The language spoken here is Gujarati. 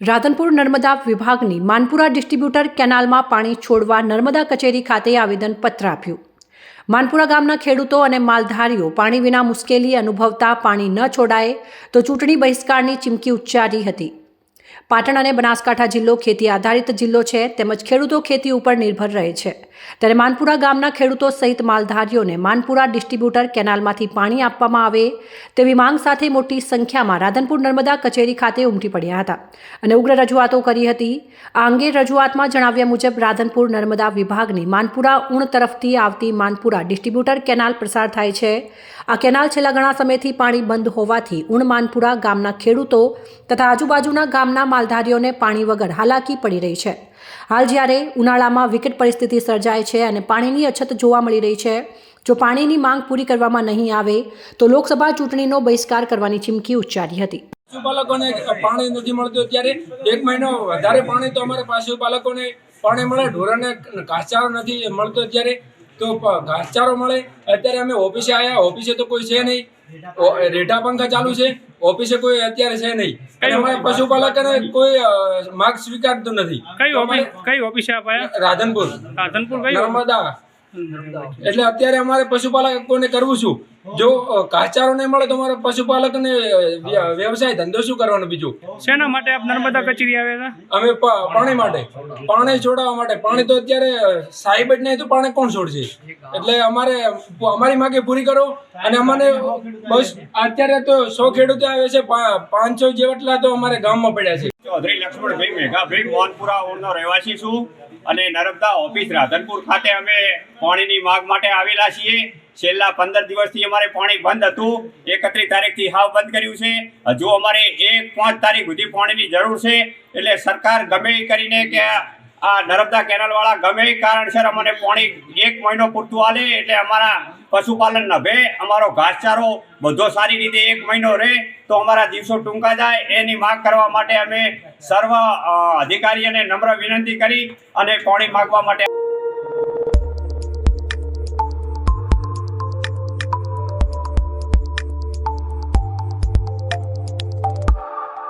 રાધનપુર નર્મદા વિભાગની માનપુરા ડિસ્ટ્રીબ્યુટર કેનાલમાં પાણી છોડવા નર્મદા કચેરી ખાતે આવેદનપત્ર આપ્યું. માનપુરા ગામના ખેડૂતો અને માલધારીઓ પાણી વિના મુશ્કેલી અનુભવતા પાણી ન છોડાય તો ચૂંટણી બહિષ્કારની ચીમકી ઉચ્ચારી હતી. પાટણ અને બનાસકાંઠા જિલ્લો ખેતી આધારિત જિલ્લો છે તેમજ ખેડૂતો ખેતી ઉપર નિર્ભર રહે છે. ત્યારે માનપુરા ગામના ખેડૂતો સહિત માલધારીઓને માનપુરા ડિસ્ટ્રીબ્યુટર કેનાલમાંથી પાણી આપવામાં આવે તેવી માંગ સાથે મોટી સંખ્યામાં રાધનપુર નર્મદા કચેરી ખાતે ઉમટી પડ્યા હતા અને ઉગ્ર રજૂઆતો કરી હતી. આ અંગે રજૂઆતમાં જણાવ્યા મુજબ રાધનપુર નર્મદા વિભાગની માનપુરા ઉણ તરફથી આવતી માનપુરા ડિસ્ટ્રીબ્યુટર કેનાલ પ્રસાર થાય છે. આ કેનાલ છેલ્લા ઘણા સમયથી પાણી બંધ હોવાથી ઉણ માનપુરા ગામના ખેડૂતો તથા આજુબાજુના ગામના માલધારીઓને પાણી વગર હાલાકી પડી રહી છે. હાલ જ્યારે ઉનાળામાં વિકટ પરિસ્થિતિ સર્જાય છે અને પાણીની અછત જોવા મળી રહી છે, જો પાણીની માંગ પૂરી કરવામાં નહીં આવે, તો લોકસભા ચૂંટણીનો બહિષ્કાર કરવાની ચીમકી ઉચ્ચારી હતી. પશુપાલકોને પાણી નથી મળતું ત્યારે એક મહિનો વધારે પાણી તો અમારે પશુપાલકોને પાણી મળે, ઢોરોને ઘાસચારો નથી મળતો ત્યારે તો ઘાસચારો મળે, અત્યારે અમે ઓફિસે આવ્યા ઓફિસે તો કોઈ છે નહીં. ઓ- પંખા ચાલુ છે? ઓફિસે કોઈ અત્યારે છે નહીં. અમારે પશુપાલકોને કોઈ માર્ગ સ્વીકારતું નથી. કઈ ઓફિસ કઈ ઓફિસે અપાયા રાધનપુર. રાધનપુર કઈ નર્મદા. એટલે અત્યારે અમારે પશુપાલકોને કરવું શું? જો કાચારો નહીં મળે તો અમારે પશુપાલકને વ્ય- વ્યવસાય ધંધો શું કરવાનો બીજું? શેના માટે આપ નર્મદા કચેરી આવ્યા હતા? અમે પાણી માટે. પાણી છોડાવવા માટે. પાણી તો અત્યારે સાહેબ જ નહીં તો પાણી કોણ છોડશે? એટલે અમારે અમારી માગે પૂરી કરો અને અમને બસ અત્યારે તો સો ખેડૂતો આવે છે પાંચસો જેટલા તો અમારે ગામમાં પડ્યા છે. ચૌધરી લક્ષ્મણભાઈ મેઘાભાઈ મોહનપુરા ઓળનો રહેવાસી છું. અને નર્મદા ઓફિસ રાધનપુર ખાતે અમે પાણીની માગ માટે આવેલા છીએ. છેલ્લા પંદર દિવસથી અમારે પાણી બંધ હતું. એકત્રીસ તારીખથી હાવ બંધ કર્યું છે. હજુ અમારે એક પાંચ તારીખ સુધી પાણીની જરૂર છે. એટલે સરકાર ગમે કરીને કે આ નર્મદા કેનાલવાળા ગમે એ કારણસર અમને પોણી એક મહિનો પૂરતું આલે એટલે અમારા પશુપાલન નભે, અમારો ઘાસચારો બધો સારી રીતે એક મહિનો રહે તો અમારા દિવસો ટૂંકા જાય. એની માગ કરવા માટે અમે સર્વ અધિકારી અધિકારીઓને નમ્ર વિનંતી કરી અને પોણી માગવા માટે